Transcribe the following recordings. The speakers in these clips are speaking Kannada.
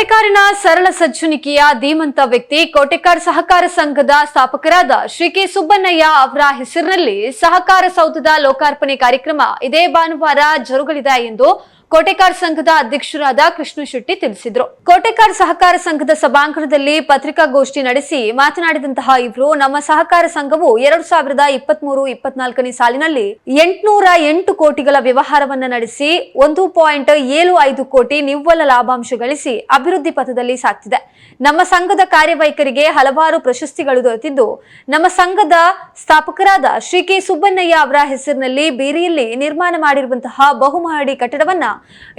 ಕೋಟೆಕಾರಿನ ಸರಳ ಸಜ್ಜುನಿಕೆಯ ಧೀಮಂತ ವ್ಯಕ್ತಿ, ಕೋಟೆಕಾರ್ ಸಹಕಾರ ಸಂಘದ ಸ್ಥಾಪಕರಾದ ಶ್ರೀ ಕೆ ಸುಬ್ಬಣ್ಣಯ್ಯ ಅವರ ಹೆಸರಿನಲ್ಲಿ ಸಹಕಾರ ಸೌಧದ ಲೋಕಾರ್ಪಣೆ ಕಾರ್ಯಕ್ರಮ ಇದೇ ಭಾನುವಾರ ಜರುಗಲಿದೆ ಎಂದು ಕೋಟೆಕಾರ್ ಸಂಘದ ಅಧ್ಯಕ್ಷರಾದ ಕೃಷ್ಣ ಶೆಟ್ಟಿ ತಿಳಿಸಿದರು. ಕೋಟೆಕಾರ್ ಸಹಕಾರ ಸಂಘದ ಸಭಾಂಗಣದಲ್ಲಿ ಪತ್ರಿಕಾಗೋಷ್ಠಿ ನಡೆಸಿ ಮಾತನಾಡಿದಂತಹ ಇವರು, ನಮ್ಮ ಸಹಕಾರ ಸಂಘವು ಎರಡು ಸಾವಿರದ ಇಪ್ಪತ್ಮೂರು ಇಪ್ಪತ್ನಾಲ್ಕನೇ ಸಾಲಿನಲ್ಲಿ ಎಂಟುನೂರ ಎಂಟು ಕೋಟಿಗಳ ವ್ಯವಹಾರವನ್ನು ನಡೆಸಿ ಒಂದು ಪಾಯಿಂಟ್ ಏಳು ಐದು ಕೋಟಿ ನಿವ್ವಳ ಲಾಭಾಂಶ ಗಳಿಸಿ ಅಭಿವೃದ್ಧಿ ಪಥದಲ್ಲಿ ಸಾಕ್ತಿದೆ. ನಮ್ಮ ಸಂಘದ ಕಾರ್ಯವೈಖರಿಗೆ ಹಲವಾರು ಪ್ರಶಸ್ತಿಗಳು ದೊರೆತಿದ್ದು, ನಮ್ಮ ಸಂಘದ ಸ್ಥಾಪಕರಾದ ಶ್ರೀ ಕೆ ಸುಬ್ಬಣ್ಣಯ್ಯ ಅವರ ಹೆಸರಿನಲ್ಲಿ ಬೀರಿಯಲ್ಲಿ ನಿರ್ಮಾಣ ಮಾಡಿರುವಂತಹ ಬಹುಮಹಡಿ ಕಟ್ಟಡವನ್ನ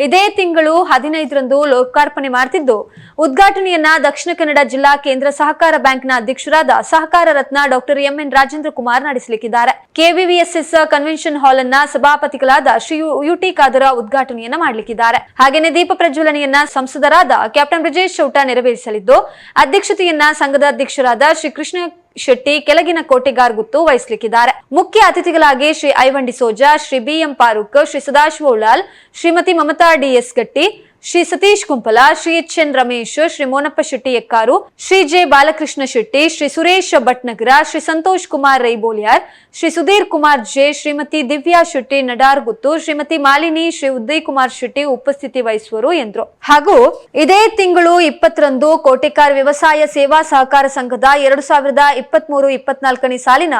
ಇದೇ ತಿಂಗಳು ಹದಿನೈದರಂದು ಲೋಕಾರ್ಪಣೆ ಮಾಡ್ತಿದ್ದು. ಉದ್ಘಾಟನೆಯನ್ನ ದಕ್ಷಿಣ ಕನ್ನಡ ಜಿಲ್ಲಾ ಕೇಂದ್ರ ಸಹಕಾರ ಬ್ಯಾಂಕ್ನ ಅಧ್ಯಕ್ಷರಾದ ಸಹಕಾರ ರತ್ನ ಡಾಕ್ಟರ್ ಎಂಎನ್ ರಾಜೇಂದ್ರ ಕುಮಾರ್ ನಡೆಸಲಿಕ್ಕಿದ್ದಾರೆ. ಕೆವಿವಿಎಸ್ಎಸ್ ಕನ್ವೆನ್ಷನ್ ಹಾಲ್ ಅನ್ನ ಸಭಾಪತಿಗಳಾದ ಶ್ರೀ ಯುಟಿ ಖಾದರ ಉದ್ಘಾಟನೆಯನ್ನ ಮಾಡಲಿಕ್ಕಿದ್ದಾರೆ. ಹಾಗೇನೆ ದೀಪ ಪ್ರಜ್ವಲನೆಯನ್ನ ಸಂಸದರಾದ ಕ್ಯಾಪ್ಟನ್ ಬ್ರಿಜೇಶ್ ಚೌಟ ನೆರವೇರಿಸಲಿದ್ದು, ಅಧ್ಯಕ್ಷತೆಯನ್ನ ಸಂಘದ ಅಧ್ಯಕ್ಷರಾದ ಶ್ರೀ ಕೃಷ್ಣ ಶೆಟ್ಟಿ ಕೆಳಗಿನ ಕೋಟೆಗಾರ್ ಗುತ್ತು ವಹಿಸಲಿಕ್ಕಿದ್ದಾರೆ. ಮುಖ್ಯ ಅತಿಥಿಗಳಾಗಿ Shri Ivan D Souza, Shri BM Farooq Shri Sadashiva Ullal Shrimati Mamata DS Gatti Shri Satish Kumpala Shri H N Ramesh, Shri Monappa Shetty Ekkaru, Shri J Balakrishna Shetty, Shri Suresh Bhatnagar, Shri Santosh Kumar Raiboliyar, Shri Sudhir Kumar J, Shrimati Divya Shetty Nadargutthu, Shrimati Malini, Shri Uday Kumar Shetty ಉಪಸ್ಥಿತಿ ವಹಿಸುವರು ಎಂದರು. ಹಾಗೂ ಇದೇ ತಿಂಗಳು ಇಪ್ಪತ್ತರಂದು ಕೋಟೆಕಾರ್ ವ್ಯವಸಾಯ ಸೇವಾ ಸಹಕಾರ ಸಂಘದ ಎರಡು ಸಾವಿರದ ಇಪ್ಪತ್ಮೂರು ಇಪ್ಪತ್ನಾಲ್ಕನೇ ಸಾಲಿನ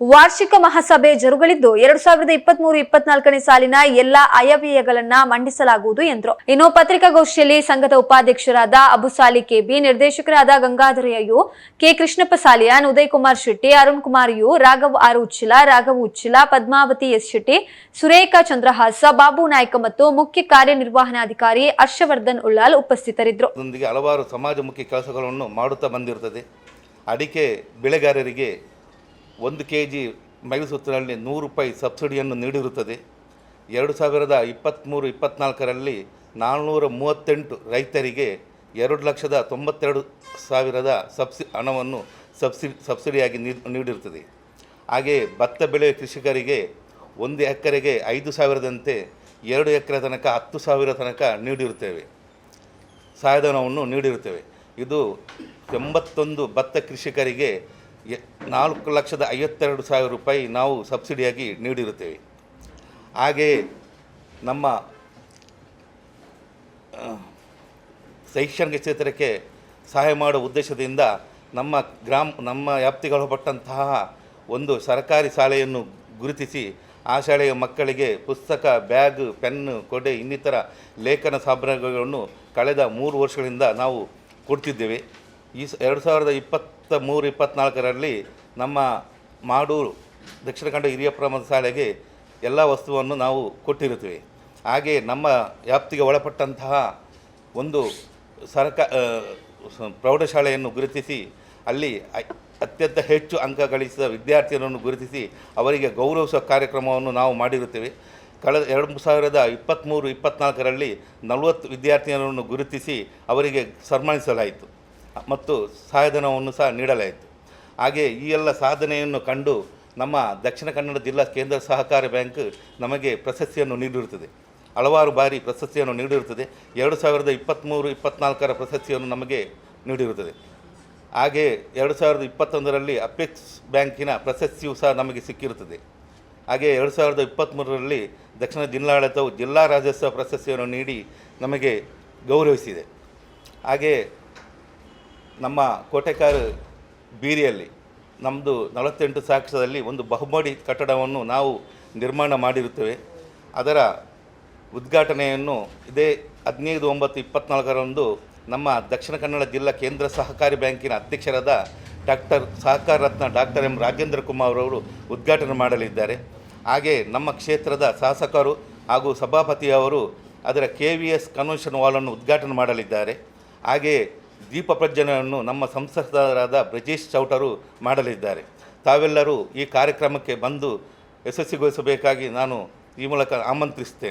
ವಾರ್ಷಿಕ ಮಹಾಸಭೆ ಜರುಗಲಿದ್ದು ಎರಡು ಸಾವಿರದ ಇಪ್ಪತ್ಮೂರು, ಇಪ್ಪತ್ನಾಲ್ಕನೇ ಸಾಲಿನ ಎಲ್ಲಾ ಆಯವ್ಯಯಗಳನ್ನ ಮಂಡಿಸಲಾಗುವುದು ಎಂದರು. ಇನ್ನು ಪತ್ರಿಕಾಗೋಷ್ಠಿಯಲ್ಲಿ ಸಂಘದ ಉಪಾಧ್ಯಕ್ಷರಾದ ಅಬುಸಾಲಿ ಕೆಬಿ, ನಿರ್ದೇಶಕರಾದ Gangadharaiah K Krishnappa Saliyan Uday Kumar Shetty, Arun Kumar U, Raghav R Uchila, Raghav Uchila, Padmavathi S Shetty, Surekha Chandrahasa, Babu Naik ಮತ್ತು ಮುಖ್ಯ ಕಾರ್ಯನಿರ್ವಹಣಾಧಿಕಾರಿ ಹರ್ಷವರ್ಧನ್ ಉಳ್ಳಾಲ್ ಉಪಸ್ಥಿತರಿದ್ದರು. ಹಲವಾರು ಸಮಾಜಮುಖಿ ಕೆಲಸಗಳನ್ನು ಮಾಡುತ್ತಾ ಬಂದಿರುತ್ತದೆ. ಅಡಿಕೆ ಬೆಳೆಗಾರರಿಗೆ ಒಂದು ಕೆ ಜಿ ಮೈಸೂರಿನಲ್ಲಿ ನೂರು ರೂಪಾಯಿ ಸಬ್ಸಿಡಿಯನ್ನು ನೀಡಿರುತ್ತದೆ. ಎರಡು ಸಾವಿರದ ಇಪ್ಪತ್ತ್ಮೂರು ಇಪ್ಪತ್ತ್ನಾಲ್ಕರಲ್ಲಿ ನಾನ್ನೂರ ಮೂವತ್ತೆಂಟು ರೈತರಿಗೆ ಎರಡು ಲಕ್ಷದ ತೊಂಬತ್ತೆರಡು ಸಾವಿರದ ಸಬ್ಸಿ, ಹಣವನ್ನು ಸಬ್ಸಿಡಿ ಸಬ್ಸಿಡಿಯಾಗಿ ನೀಡಿರುತ್ತದೆ. ಹಾಗೆ ಭತ್ತ ಬೆಳೆ ಕೃಷಿಕರಿಗೆ ಒಂದು ಎಕರೆಗೆ ಐದು ಸಾವಿರದಂತೆ ಎರಡು ಎಕರೆ ತನಕ ಹತ್ತು ಸಾವಿರ ತನಕ ನೀಡಿರುತ್ತೇವೆ. ಸಹಾಯಧನವನ್ನು ನೀಡಿರುತ್ತೇವೆ. ಇದು ಎಂಬತ್ತೊಂದು ಭತ್ತ ಕೃಷಿಕರಿಗೆ ನಾಲ್ಕು ಲಕ್ಷದ ಐವತ್ತೆರಡು ಸಾವಿರ ರೂಪಾಯಿ ನಾವು ಸಬ್ಸಿಡಿಯಾಗಿ ನೀಡಿರುತ್ತೇವೆ. ಹಾಗೆಯೇ ನಮ್ಮ ಶೈಕ್ಷಣಿಕ ಕ್ಷೇತ್ರಕ್ಕೆ ಸಹಾಯ ಮಾಡುವ ಉದ್ದೇಶದಿಂದ ನಮ್ಮ ಗ್ರಾಮ, ನಮ್ಮ ವ್ಯಾಪ್ತಿಗೊಳಪಟ್ಟಂತಹ ಒಂದು ಸರ್ಕಾರಿ ಶಾಲೆಯನ್ನು ಗುರುತಿಸಿ ಆ ಶಾಲೆಯ ಮಕ್ಕಳಿಗೆ ಪುಸ್ತಕ, ಬ್ಯಾಗ್, ಪೆನ್ನು, ಕೊಡೆ, ಇನ್ನಿತರ ಲೇಖನ ಸಾಮಗ್ರಿಗಳನ್ನು ಕಳೆದ ಮೂರು ವರ್ಷಗಳಿಂದ ನಾವು ಕೊಡ್ತಿದ್ದೇವೆ. ಈ ಎರಡು ಸಾವಿರದ ಇಪ್ಪತ್ತ ಮೂರು ಇಪ್ಪತ್ತ್ನಾಲ್ಕರಲ್ಲಿ ನಮ್ಮ ಮಾಡೂರು, ದಕ್ಷಿಣ ಕನ್ನಡ ಹಿರಿಯ ಪ್ರಮಾಣ ಶಾಲೆಗೆ ಎಲ್ಲ ವಸ್ತುವನ್ನು ನಾವು ಕೊಟ್ಟಿರುತ್ತೇವೆ. ಹಾಗೆ ನಮ್ಮ ವ್ಯಾಪ್ತಿಗೆ ಒಳಪಟ್ಟಂತಹ ಒಂದು ಸರ್ಕ ಪ್ರೌಢಶಾಲೆಯನ್ನು ಗುರುತಿಸಿ, ಅಲ್ಲಿ ಅತ್ಯಂತ ಹೆಚ್ಚು ಅಂಕ ಗಳಿಸಿದ ವಿದ್ಯಾರ್ಥಿಗಳನ್ನು ಗುರುತಿಸಿ ಅವರಿಗೆ ಗೌರವಿಸುವ ಕಾರ್ಯಕ್ರಮವನ್ನು ನಾವು ಮಾಡಿರುತ್ತೇವೆ. ಕಳೆದ ಎರಡು ಸಾವಿರದ ಇಪ್ಪತ್ತ್ಮೂರು ಇಪ್ಪತ್ತ್ನಾಲ್ಕರಲ್ಲಿ ನಲವತ್ತು ವಿದ್ಯಾರ್ಥಿಗಳನ್ನು ಗುರುತಿಸಿ ಅವರಿಗೆ ಸನ್ಮಾನಿಸಲಾಯಿತು. ಮತ್ತು ಸಹಾಯಧನವನ್ನು ಸಹ ನೀಡಲಾಯಿತು. ಹಾಗೆ ಈ ಎಲ್ಲ ಸಾಧನೆಯನ್ನು ಕಂಡು ನಮ್ಮ ದಕ್ಷಿಣ ಕನ್ನಡ ಜಿಲ್ಲಾ ಕೇಂದ್ರ ಸಹಕಾರಿ ಬ್ಯಾಂಕ್ ನಮಗೆ ಪ್ರಶಸ್ತಿಯನ್ನು ನೀಡಿರುತ್ತದೆ. ಹಲವಾರು ಬಾರಿ ಪ್ರಶಸ್ತಿಯನ್ನು ನೀಡಿರುತ್ತದೆ. ಎರಡು ಸಾವಿರದ ಇಪ್ಪತ್ತ್ಮೂರು ಇಪ್ಪತ್ತ್ನಾಲ್ಕರ ಪ್ರಶಸ್ತಿಯನ್ನು ನಮಗೆ ನೀಡಿರುತ್ತದೆ. ಹಾಗೆ ಎರಡು ಸಾವಿರದ ಇಪ್ಪತ್ತೊಂದರಲ್ಲಿ ಅಪೆಕ್ಸ್ ಬ್ಯಾಂಕಿನ ಪ್ರಶಸ್ತಿಯೂ ಸಹ ನಮಗೆ ಸಿಕ್ಕಿರುತ್ತದೆ. ಹಾಗೆ ಎರಡು ಸಾವಿರದ ಇಪ್ಪತ್ತ್ಮೂರರಲ್ಲಿ ದಕ್ಷಿಣ ಜಿಲ್ಲಾಡಳಿತವು ಜಿಲ್ಲಾ ರಾಜ್ಯೋತ್ಸವ ಪ್ರಶಸ್ತಿಯನ್ನು ನೀಡಿ ನಮಗೆ ಗೌರವಿಸಿದೆ. ಹಾಗೆ ನಮ್ಮ ಕೋಟೆಕಾರು ಬೀರಿಯಲ್ಲಿ ನಮ್ಮದು ನಲವತ್ತೆಂಟು ಸಾಕ್ಷದಲ್ಲಿ ಒಂದು ಬಹುಮಡಿ ಕಟ್ಟಡವನ್ನು ನಾವು ನಿರ್ಮಾಣ ಮಾಡಿರುತ್ತೇವೆ. ಅದರ ಉದ್ಘಾಟನೆಯನ್ನು ಇದೇ ಹದಿನೈದು ಒಂಬತ್ತು ಇಪ್ಪತ್ನಾಲ್ಕರಂದು ನಮ್ಮ ದಕ್ಷಿಣ ಕನ್ನಡ ಜಿಲ್ಲಾ ಕೇಂದ್ರ ಸಹಕಾರಿ ಬ್ಯಾಂಕಿನ ಅಧ್ಯಕ್ಷರಾದ doctor Sahakara Ratna doctor M Rajendra Kumar ಅವರು ಉದ್ಘಾಟನೆ ಮಾಡಲಿದ್ದಾರೆ. ಹಾಗೆ ನಮ್ಮ ಕ್ಷೇತ್ರದ ಶಾಸಕರು ಹಾಗೂ ಸಭಾಪತಿಯವರು ಅದರ ಕೆ ವಿ ಎಸ್ ಕನ್ವೆನ್ಷನ್ ವಾಲನ್ನು ಉದ್ಘಾಟನೆ ಮಾಡಲಿದ್ದಾರೆ. ಹಾಗೆ ದೀಪ ಪ್ರಜ್ವಲನವನ್ನು ನಮ್ಮ ಸಂಸದರಾದ ಬ್ರಜೇಶ್ ಚೌಟರು ಮಾಡಲಿದ್ದಾರೆ. ತಾವೆಲ್ಲರೂ ಈ ಕಾರ್ಯಕ್ರಮಕ್ಕೆ ಬಂದು ಯಶಸ್ವಿಗೊಳಿಸಬೇಕಾಗಿ ನಾನು ಈ ಮೂಲಕ ಆಮಂತ್ರಿಸ್ತೇನೆ